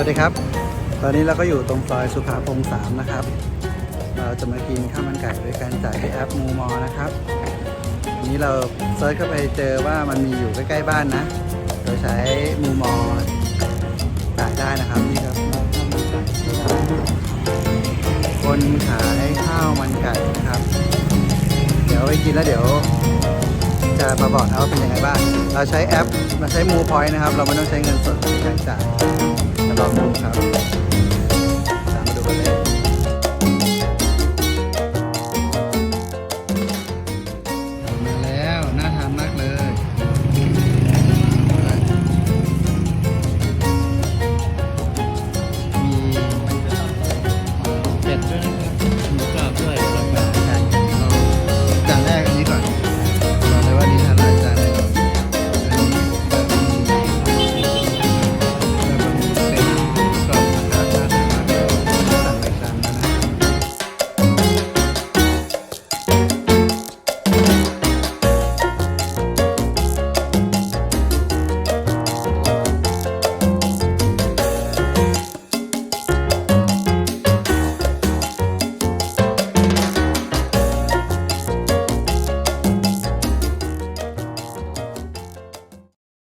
วัสดีครับ ตอนนี้เราก็อยู่ตรงซอยสุขาพงษ์สามนะครับ เราจะมากินข้าวมันไก่โดยการจ่ายที่แอปมูมอนะครับอันนี้เราเซิร์ชเข้าไปเจอว่ามันมีอยู่ใกล้ๆบ้านนะ โดยใช้มูมอจ่ายได้นะครับนี่ครับ คนขายข้าวมันไก่นะครับ เดี๋ยวไปกินแล้วเดี๋ยวจะมาบอกนะว่าเป็นยังไงบ้าง เราใช้แอป มาใช้มูพอยต์นะครับ เราไม่ต้องใช้เงินสดในการจ่าย